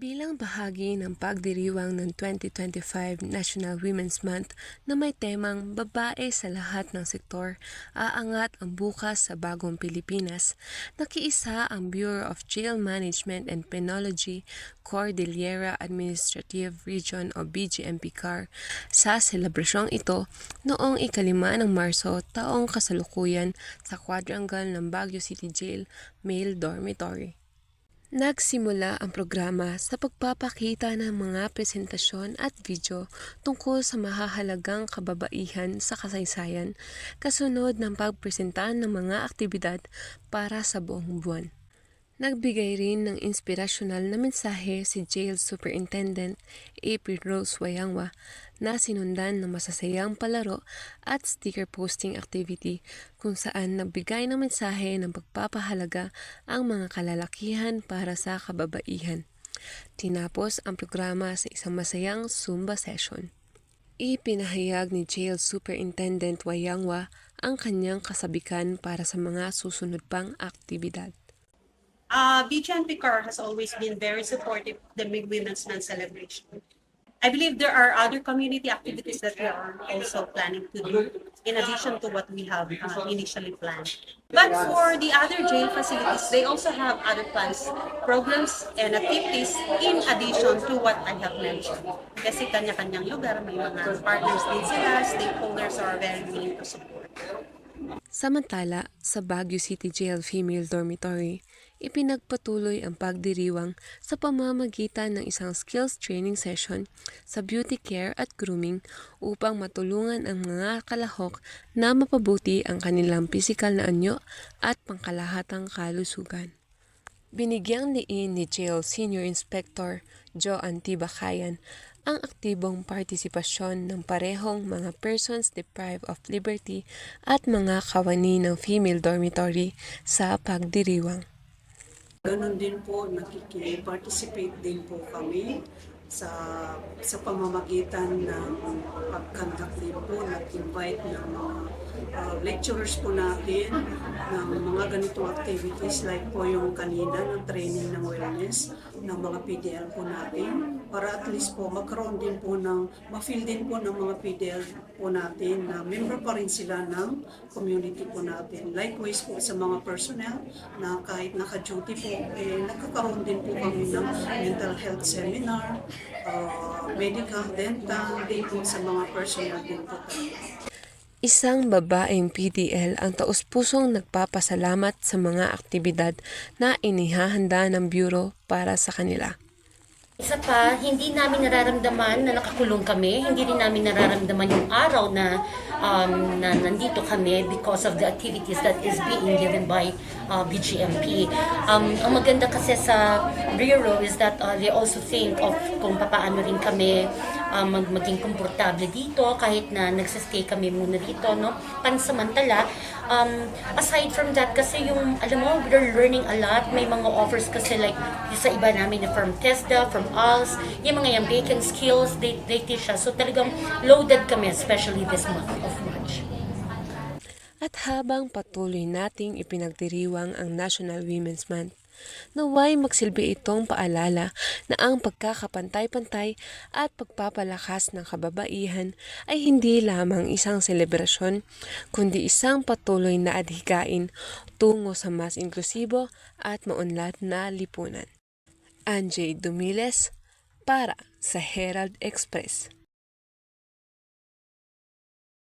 Bilang bahagi ng pagdiriwang ng 2025 National Women's Month na may temang Babae sa lahat ng sektor, aangat ang bukas sa bagong Pilipinas, nakiisa ang Bureau of Jail Management and Penology Cordillera Administrative Region o BGMP-CAR sa selebrasyong ito noong ikalima ng Marso taong kasalukuyan sa quadrangle ng Baguio City Jail Male Dormitory. Nagsimula ang programa sa pagpapakita ng mga presentasyon at video tungkol sa mahahalagang kababaihan sa kasaysayan kasunod ng pagpresenta ng mga aktibidad para sa buong buwan. Nagbigay rin ng inspirasyonal na mensahe si Jail Superintendent April Rose Wayangwa na sinundan ng masasayang palaro at sticker posting activity kung saan nagbigay ng mensahe ng pagpapahalaga ang mga kalalakihan para sa kababaihan. Tinapos ang programa sa isang masayang Zumba session. Ipinahayag ni Jail Superintendent Wayangwa ang kanyang kasabikan para sa mga susunod pang aktibidad. Uh, BGN Picar has always been very supportive of the Women's Month celebration. I believe there are other community activities that we are also planning to do in addition to what we have uh, initially planned. But for the other jail facilities, they also have other plans, programs, and activities in addition to what I have mentioned. Kasi kanya-kanyang lugar, may mga partners din sila, stakeholders are very willing to support. Samantala, sa Baguio City Jail Female Dormitory, ipinagpatuloy ang pagdiriwang sa pamamagitan ng isang skills training session sa beauty care at grooming upang matulungan ang mga kalahok na mapabuti ang kanilang pisikal na anyo at pangkalahatang kalusugan. Binigyang diin ni Jail Senior Inspector Joe Antibakayan ang aktibong partisipasyon ng parehong mga persons deprived of liberty at mga kawani ng female dormitory sa pagdiriwang. Ganon din po, nakiki-participate din po kami sa sa pamamagitan ng pag-conduct din po, nag-invite ng mga uh, lecturers po natin ng mga ganitong activities like po yung kanina ng training ng wellness ng mga PDL po natin para at least po magkaroon din po ng ma-feel din po ng mga PDL po natin na member pa rin sila ng community po natin. Likewise po sa mga personnel na kahit naka-duty po, eh, nagkakaroon din po kami ng mental health seminar, uh, medical, dental, din po sa mga personnel din po tayo. Isang babaeng PDL ang taus-pusong nagpapasalamat sa mga aktibidad na inihahanda ng Bureau para sa kanila. Isa pa, hindi namin nararamdaman na nakakulong kami. Hindi rin namin nararamdaman yung araw na, um, na nandito kami because of the activities that is being given by uh, BGMP. Um, ang maganda kasi sa Bureau is that uh, they also think of kung papaano rin kami uh, mag maging komportable dito kahit na nagsistay kami muna dito, no? Pansamantala, um, aside from that, kasi yung, alam mo, we're learning a lot. May mga offers kasi like, yung sa iba namin na from TESDA, from ALS, yung mga yung bacon skills, they, they teach us. So talagang loaded kami, especially this month of March. At habang patuloy nating ipinagdiriwang ang National Women's Month, naway magsilbi itong paalala na ang pagkakapantay-pantay at pagpapalakas ng kababaihan ay hindi lamang isang selebrasyon, kundi isang patuloy na adhikain tungo sa mas inklusibo at maunlad na lipunan. Anjay Dumiles para sa Herald Express.